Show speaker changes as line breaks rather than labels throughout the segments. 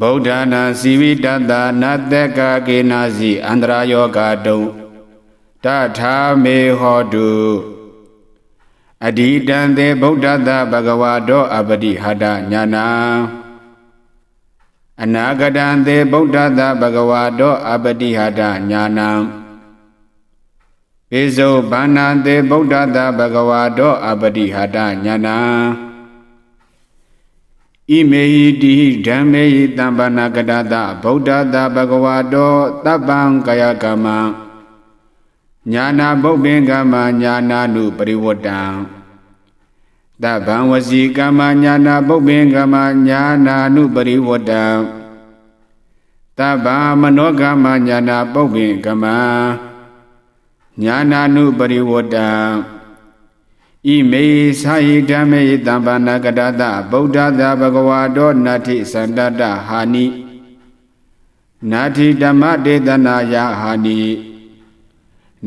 ဗုဒ္ဓနာစီဝိတတနတ္တကကေနာစီအန္တရာယောဂတုံတထာမေဟောတုအဓိတံတေဗုဒ္ဓတဘဂဝါတောအပတိဟတညာနာအနာဂတံတေဗုဒ္ဓတဘဂဝါတောအပတိဟတညာနာပိစုဘာနာတေဗုဒ္ဓတဘဂဝါတောအပတိဟတညာနာ ဣမေဟိတိဓမ္မေဟိတမ္ပနာကတတဗုဒ္ဓတဘဂဝါတောတပ္ပံကာယကမ္မညာနာဘုတ်ပင်ကမ္မညာနာနုပရိဝတ္တံတဗ္ဗံဝစီကမ္မညာနာဘုတ်ပင်ကမ္မညာနာနုပရိဝတ္တံတဗ္ဗမနောကမ္မညာနာပုတ်ပင်ကမ္မညာနာနုပရိဝတ္တံ ဣမေသာယိဓမ္မေတမ္ပနာကတတဗုဒ္ဓသာဘဂဝါတောနတ္ထိသန္တတဟာနိနာထိဓမ္မဒေသနာယဟာနိ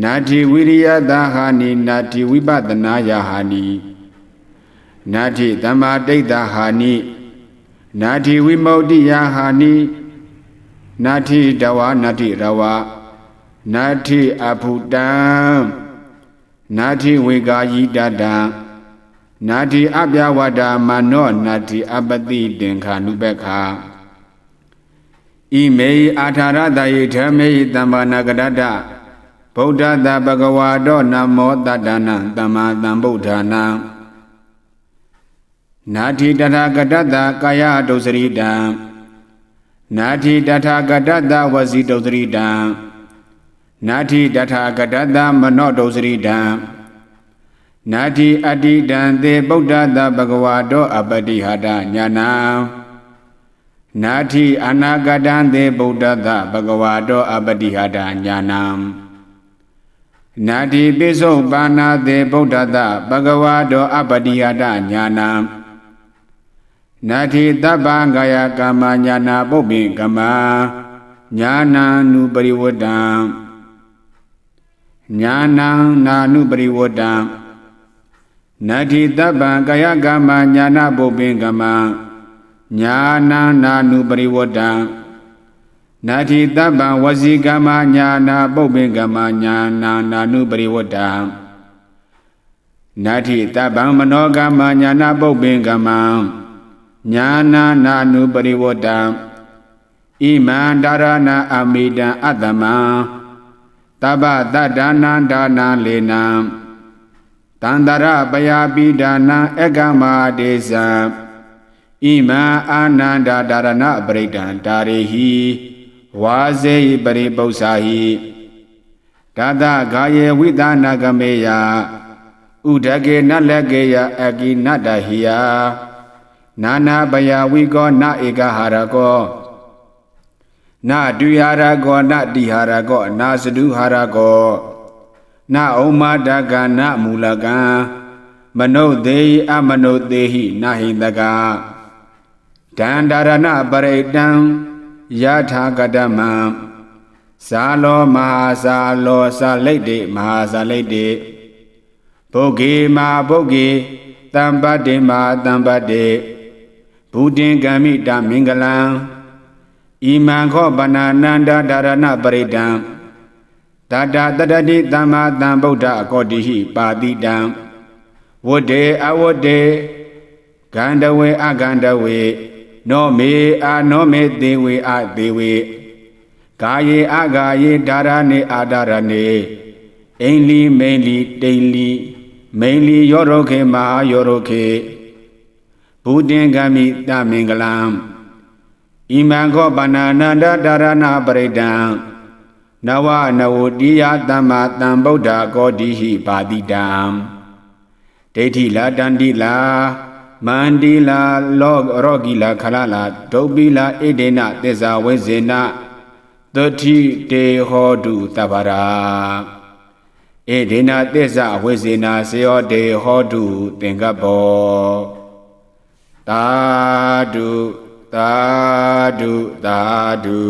နာထိဝိရိယသာဟာနိနာထိဝိပဒနာယဟာနိနာထိသမ္မာဒိဋ္ဌဟာနိနာထိဝိမု ക്തി ယဟာနိနာထိတဝါနာထိရဝနာထိအဖုတံ နာထိဝေကာယိတတံနာထိအပြဝတ္တမနောနာထိအပတိတင်္ခာနုပက္ခာဣမေယအာထာရတယေဓမ္မေယတမ္ပါနာကရတဗုဒ္ဓတဘဂဝါတောနမောတတ္တနံတမ္မာသမ္ဗုဒ္ဓနာနာထိတထာကတတကာယဒုစရိတံနာထိတထာကတတဝစီဒုစရိတံ နာထိတထာကတတမနောဒုစရိတံနာထိအတ္တိတံသေဗုဒ္ဓတဘဂဝါတောအပတိဟတညာနာနာထိအနာဂတံသေဗုဒ္ဓတဘဂဝါတောအပတိဟတညာနာနာတိပိစုပါဏာသေဗုဒ္ဓတဘဂဝါတောအပတိဟတညာနာနာတိတပ္ပံကာယကမ္မညာနာပုပ္ပိကမ္မညာနာနုပရိဝတ္တံ ညာနာနာနုပရိဝတ္တံနာတိတပ္ပံကာယကမ္မညာနာပုပ္ပိကမ္မညာနာနာနုပရိဝတ္တံနာတိတပ္ပံဝစီကမ္မညာနာပုပ္ပိကမ္မညာနာနာနုပရိဝတ္တံနာတိတပ္ပံမနောကမ္မညာနာပုပ္ပိကမ္မညာနာနာနုပရိဝတ္တံဣမံဒါရဏအမိတံအတ္တမံ တပ္ပတတ္တနာဒါနာလေနံတန္တရပယပိဒါနံအကမတေဇံဣမံအာနန္ဒဒါရဏပရိဒံဒါရေဟိဝါဇေဟိပရိပု္ပ္ပာဟိတတဂာယေဝိသနာကမေယဥဒကေနလကေယအကိနတဟိယနာနာပယဝိကောနဧကဟာရကော နဒုဟာရကောနတိဟာရကောနာစဒုဟာရကောနဩမတကနမူလကံမနုဿေဟိအမနုဿေဟိနဟိတကဒန္တာရဏပရိတံယထာကတမံဇာလောမဟာဇာလောဇာလိတ်တေမဟာဇာလိတ်တေဘုဂေမာဘုဂေတံပတ္တေမာတံပတ္တေဘူတင်ကမိတမင်္ဂလံ ဣမံခောပနာနန္ဒဒါရဏပရိတံတတတတတိသမ္မာသမ္ဗုဒ္ဓကောတိဟိပါတိတံဝတ္တေအဝတ္တေဂန္ဓဝေအဂန္ဓဝေနောမေအာနောမေသေဝေအသေဝေကာယေအဂာယေဒါရဏေအာဒါရဏေအိန္လီမိန်လီတိန်လီမိန်လီယောရောခေမဟာယောရောခေဘူတင်ကမိတမင်္ဂလံ ဣမံခောပနာနန္ဒဒါရဏပရိဒံနဝနဝတိယသမ္မာသမ္ဗုဒ္ဓကောတိဟိပါတိတံဒိဋ္ဌိလာတန္တိလာမန္တိလာလောရောဂီလာခလလာဒုပ္ပိလာဣဒေနသစ္စာဝိဇေနသတိတေဟောတုတပ္ပရာဣဒေနသစ္စာဝိဇေနစေယောတေဟောတုသင်္ကပောသာဓု သာဓုသာဓု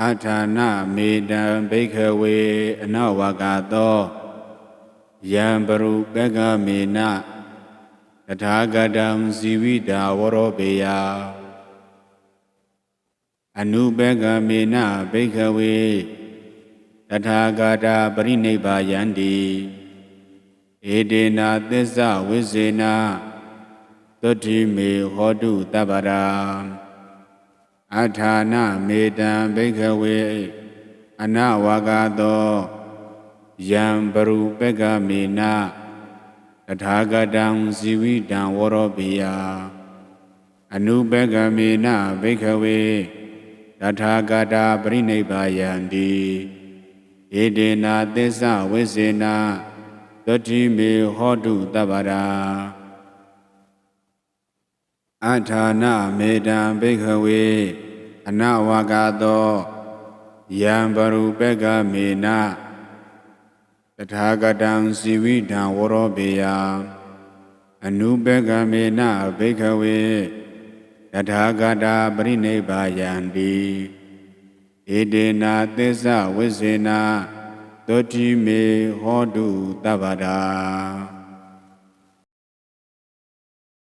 အထာဏမေတံဘိခဝေအနဝကသောယံပရုပက္ခမေနတထာဂတံဇီဝိတာဝရောပေယအနုပကမေနဘိခဝေတထာဂတာပရိနိဗ္ဗာယန္တိဧဒေနာသစ္စာဝိဇေနာ သုတိမေဟောတုတပ္ပရာအထာနမေတံဘိခဝေအနဝါဂသောယံပရုပကမေနတထာဂတံဇီဝိတံဝရောပိယအနုပကမေနဘိခဝေတထာဂတာပရိနိဗ္ဗာယန္တိဧဒေနာသစ္စာဝိဇေနာသုတိမေဟောတုတပ္ပရာ အထာနမေတံဘိခဝေအနဝါဂသောယံပရုပကမေနတထာဂတံဇီဝိတံဝရောပေယအနုပကမေနဘိခဝေတထာဂတာပရိနိဗ္ဗာယန္တိဧဒေနာသစ္စာဝိဇေနာသုတိမေဟောတုတပ္ပဒါ